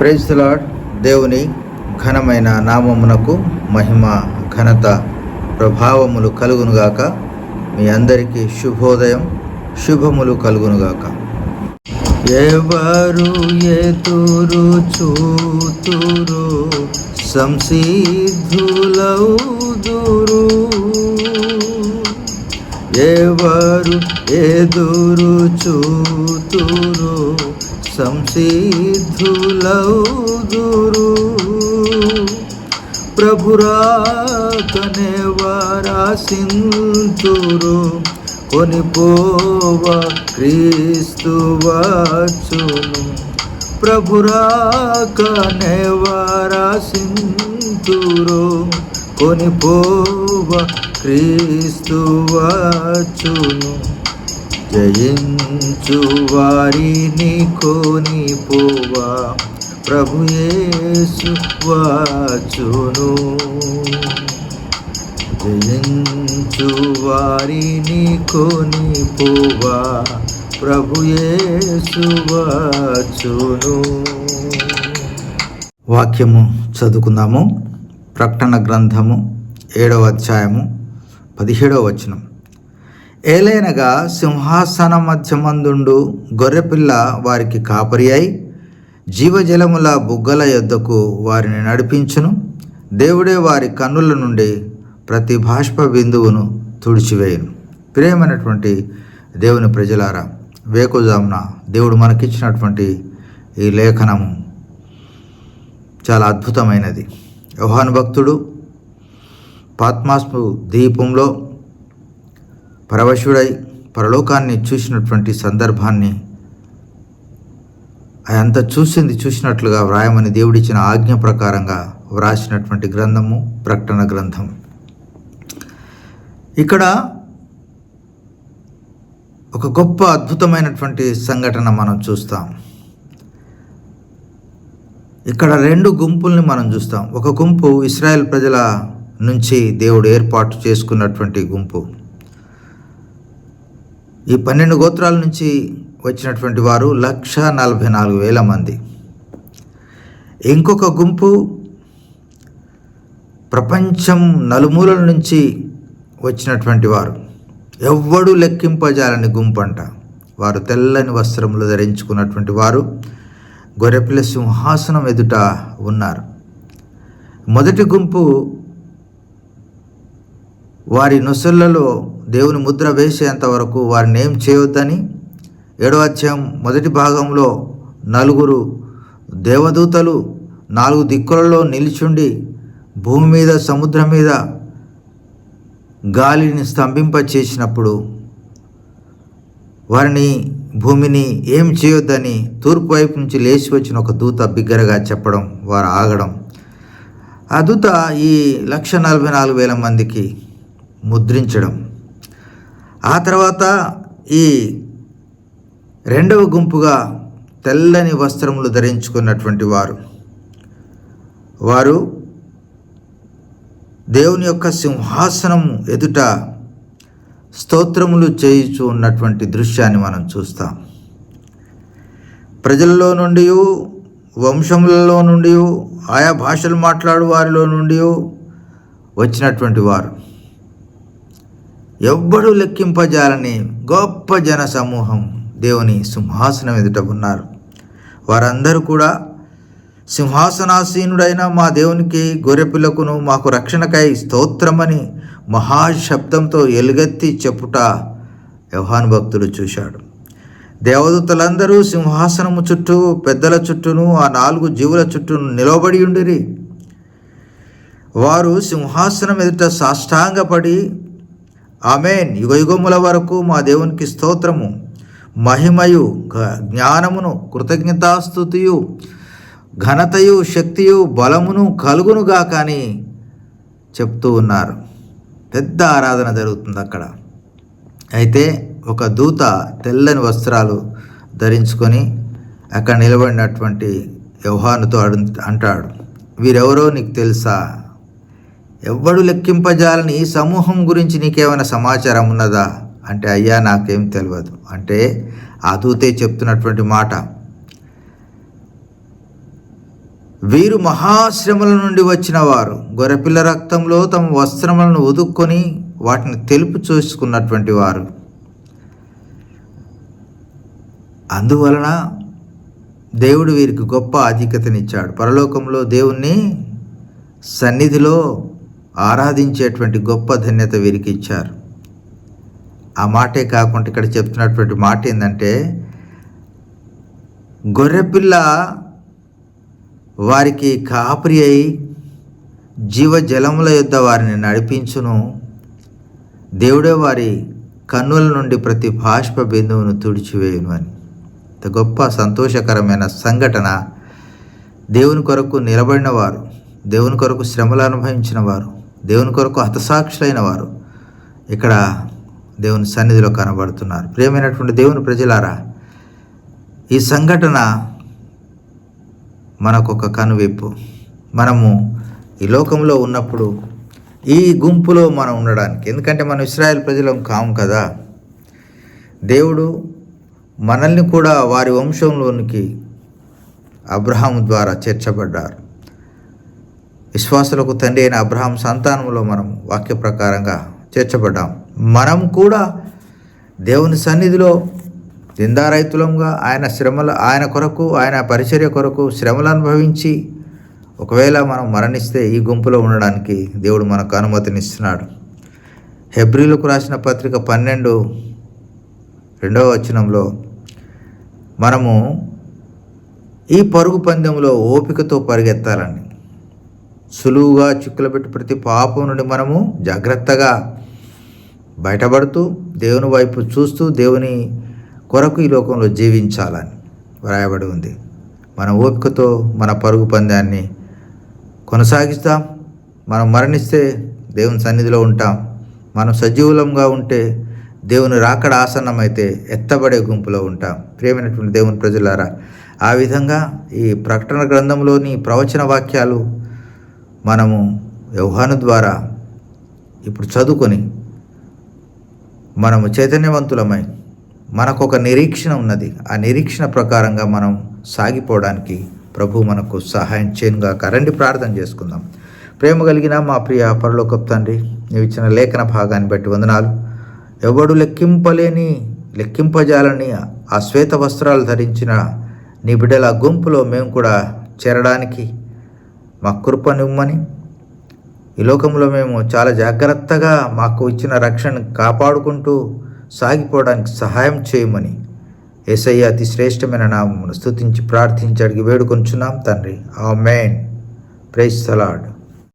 Praise దేవుని ఘనమైన నామమునకు మహిమ ఘనత ప్రభావములు కలుగునుగాక మీ అందరికీ శుభోదయం శుభములు కలుగునుగాక ఎవరు ఎదురు చూతురు సంసిద్ధులౌదురు? ఎవరు ఎదురు చూతురు సంసిద్ధులౌదురు. ప్రభురాకనే వారాసింతురు. కొనిపోవ క్రీస్తు వచ్చును. ప్రభురాకనే వారాసింతురు. కొనిపోవ క్రీస్తు వచ్చును. జయించు వారిని కొనిపోవా. ప్రభు యేసు వచ్చును. జయించు వారిని కొనిపోవా. ప్రభు యేసు వచ్చును. వాక్యము చదువుకుందాము. ప్రకటన గ్రంథము ఏడవ అధ్యాయము పదిహేడవ వచనం. ఏలైనగా సింహాసన మధ్యమందుండు గొర్రెపిల్ల వారికి కాపరి అయి జీవజలముల బుగ్గల యొద్దకు వారిని నడిపించును. దేవుడే వారి కన్నుల నుండి ప్రతి బాష్ప బిందువును తుడిచివేయును. ప్రియమైనటువంటి దేవుని ప్రజలారా వేకుజామున దేవుడు మనకిచ్చినటువంటి ఈ లేఖనము చాలా అద్భుతమైనది. యోహాను భక్తుడు పాత్మాస్పు దీపంలో పరవశుడై పరలోకాన్ని చూసినటువంటి సందర్భాన్ని అదంతా చూసింది చూసినట్లుగా వ్రాయమని దేవుడిచ్చిన ఆజ్ఞ ప్రకారంగా వ్రాసినటువంటి గ్రంథము ప్రకటన గ్రంథం. ఇక్కడ ఒక గొప్ప అద్భుతమైనటువంటి సంఘటన మనం చూస్తాం. ఇక్కడ రెండు గుంపుల్ని మనం చూస్తాం. ఒక గుంపు ఇస్రాయెల్ ప్రజల నుంచి దేవుడు ఏర్పాటు చేసుకున్నటువంటి గుంపు. ఈ పన్నెండు గోత్రాల నుంచి వచ్చినటువంటి వారు లక్ష నలభై నాలుగు వేల మంది. ఇంకొక గుంపు ప్రపంచం నలుమూలల నుంచి వచ్చినటువంటి వారు. ఎవ్వడు లెక్కింపజాలని గుంపు అంట వారు తెల్లని వస్త్రములు ధరించుకున్నటువంటి వారు గొర్రెపిల్ల సింహాసనం ఎదుట ఉన్నారు. మొదటి గుంపు వారి నొసళ్ళలో దేవుని ముద్ర వేసేంత వరకు వారిని ఏం చేయొద్దని? ఏడో అధ్యాయం మొదటి భాగంలో నలుగురు దేవదూతలు నాలుగు దిక్కులలో నిలిచుండి భూమి మీద సముద్రం మీద గాలిని స్తంభింప చేసినప్పుడు వారిని భూమిని ఏం చేయొద్దని తూర్పు వైపు నుంచి లేచి వచ్చిన ఒక దూత బిగ్గరగా చెప్పడం వారు ఆగడం. ఆ దూత ఈ లక్ష నలభై నాలుగు వేల మందికి ముద్రించడం. ఆ తర్వాత ఈ రెండవ గుంపుగా తెల్లని వస్త్రములు ధరించుకున్నటువంటి వారు. వారు దేవుని యొక్క సింహాసనం ఎదుట స్తోత్రములు చేయుచు ఉన్నటువంటి దృశ్యాన్ని మనం చూస్తాం. ప్రజల్లో నుండి వంశములలో నుండి ఆయా భాషలు మాట్లాడు వారిలో నుండి వచ్చినటువంటి వారు. ఎవ్వడు లెక్కింపజాలని గొప్ప జన సమూహం దేవుని సింహాసనం ఎదుట ఉన్నారు. వారందరూ కూడా సింహాసనాసీనుడైన మా దేవునికి గొర్రెపిల్లకును మాకు రక్షణకై స్తోత్రమని మహాశబ్దంతో ఎలుగెత్తి చెప్పుట యోహాను భక్తుడు చూశాడు. దేవదూతలందరూ సింహాసనము చుట్టూ పెద్దల చుట్టూను ఆ నాలుగు జీవుల చుట్టూ నిలబడి ఉండిరి. వారు సింహాసనం ఎదుట సాష్టాంగపడి ఆమెన్. యుగయుగముల వరకు మా దేవునికి స్తోత్రము. మహిమయు జ్ఞానమును కృతజ్ఞతాస్థుతియు ఘనతయు శక్తియు బలమును కలుగునుగా కానీ చెప్తూ ఉన్నారు. పెద్ద ఆరాధన జరుగుతుంది అక్కడ. అయితే ఒక దూత తెల్లని వస్త్రాలు ధరించుకొని అక్కడ నిలబడినటువంటి యోహానుతో అడు అంటాడు వీరెవరో నీకు తెలుసా? ఎవ్వడు లెక్కింపజాలని ఈ సమూహం గురించి నీకేమైనా సమాచారం ఉన్నదా? అంటే అయ్యా నాకేం తెలియదు అంటే ఆ దూతే చెప్తున్నటువంటి మాట. వీరు మహాశ్రమల నుండి వచ్చిన వారు గొర్రెపిల్ల రక్తంలో తమ వస్త్రములను ఉదుక్కొని వాటిని తెలుపు చూసుకున్నటువంటి వారు. అందువలన దేవుడు వీరికి గొప్ప ఆధిక్యతనిచ్చాడు. పరలోకంలో దేవుణ్ణి సన్నిధిలో ఆరాధించేటువంటి గొప్ప ధన్యత వీరికి ఇచ్చారు. ఆ మాటే కాకుండా ఇక్కడ చెప్తున్నటువంటి మాట ఏంటంటే గొర్రెపిల్ల వారికి కాపరి అయి జీవజలముల యొద్ద వారిని నడిపించును. దేవుడే వారి కన్నుల నుండి ప్రతి బాష్ప బిందువును తుడిచివేయును అని. ఇంత గొప్ప సంతోషకరమైన సంఘటన దేవుని కొరకు నిలబడిన వారు దేవుని కొరకు శ్రమలు అనుభవించిన వారు. దేవుని కొరకు హతసాక్షులైన వారు ఇక్కడ దేవుని సన్నిధిలో కనబడుతున్నారు. ప్రియమైనటువంటి దేవుని ప్రజలారా ఈ సంఘటన మనకొక కనువిప్పు. మనము ఈ లోకంలో ఉన్నప్పుడు ఈ గుంపులో మనం ఉండడానికి ఎందుకంటే మనం ఇస్రాయల్ ప్రజలం కాము కదా. దేవుడు మనల్ని కూడా వారి వంశంలోనికి అబ్రహాం ద్వారా చేర్చబడ్డారు. విశ్వాసులకు తండ్రి అయిన అబ్రహాం సంతానంలో మనం వాక్య ప్రకారంగా చేర్చబడ్డాం. మనం కూడా దేవుని సన్నిధిలో నిందారైతులంగా ఆయన శ్రమల ఆయన కొరకు ఆయన పరిచర్య కొరకు శ్రమలు అనుభవించి ఒకవేళ మనం మరణిస్తే ఈ గుంపులో ఉండడానికి దేవుడు మనకు అనుమతినిస్తున్నాడు. హెబ్రిలకు రాసిన పత్రిక పన్నెండు రెండవ వచనంలో మనము ఈ పరుగు పందెంలో ఓపికతో పరిగెత్తాలని సులువుగా చిక్కులబెట్టి ప్రతి పాపం నుండి మనము జాగ్రత్తగా బయటపడుతూ దేవుని వైపు చూస్తూ దేవుని కొరకు ఈ లోకంలో జీవించాలని వ్రాయబడి ఉంది. మన ఓపికతో మన పరుగు పందాన్ని కొనసాగిస్తాం. మనం మరణిస్తే దేవుని సన్నిధిలో ఉంటాం. మనం సజీవులంగా ఉంటే దేవుని రాకడ ఆసన్నమైతే ఎత్తబడే గుంపులో ఉంటాం. ప్రియమైనటువంటి దేవుని ప్రజలారా ఆ విధంగా ఈ ప్రకటన గ్రంథంలోని ప్రవచన వాక్యాలు మనము వ్యవహాను ద్వారా ఇప్పుడు చదువుకొని మనము చైతన్యవంతులమై మనకు ఒక నిరీక్షణ ఉన్నది. ఆ నిరీక్షణ ప్రకారంగా మనం సాగిపోవడానికి ప్రభు మనకు సహాయం చేయనుగా కరండి ప్రార్థన చేసుకుందాం. ప్రేమ కలిగిన మా ప్రియ పరలోకపు తండ్రి నీవు ఇచ్చిన లేఖన భాగాన్ని బట్టి వందనాలు. ఎవడు లెక్కింపలేని లెక్కింపజాలని ఆ శ్వేత వస్త్రాలు ధరించిన నీ బిడ్డల గుంపులో మేము కూడా చేరడానికి మా కృపనివ్వమని ఈ లోకంలో మేము చాలా జాగ్రత్తగా మాకు ఇచ్చిన రక్షణ కాపాడుకుంటూ సాగిపోవడానికి సహాయం చేయమని. ఏసయ్య అతి శ్రేష్టమైన నామమును స్థుతించి ప్రార్థించి అడిగి వేడుకొంచున్నాం తండ్రి. ఆ మెయిన్ ప్రైస్ సలాడ్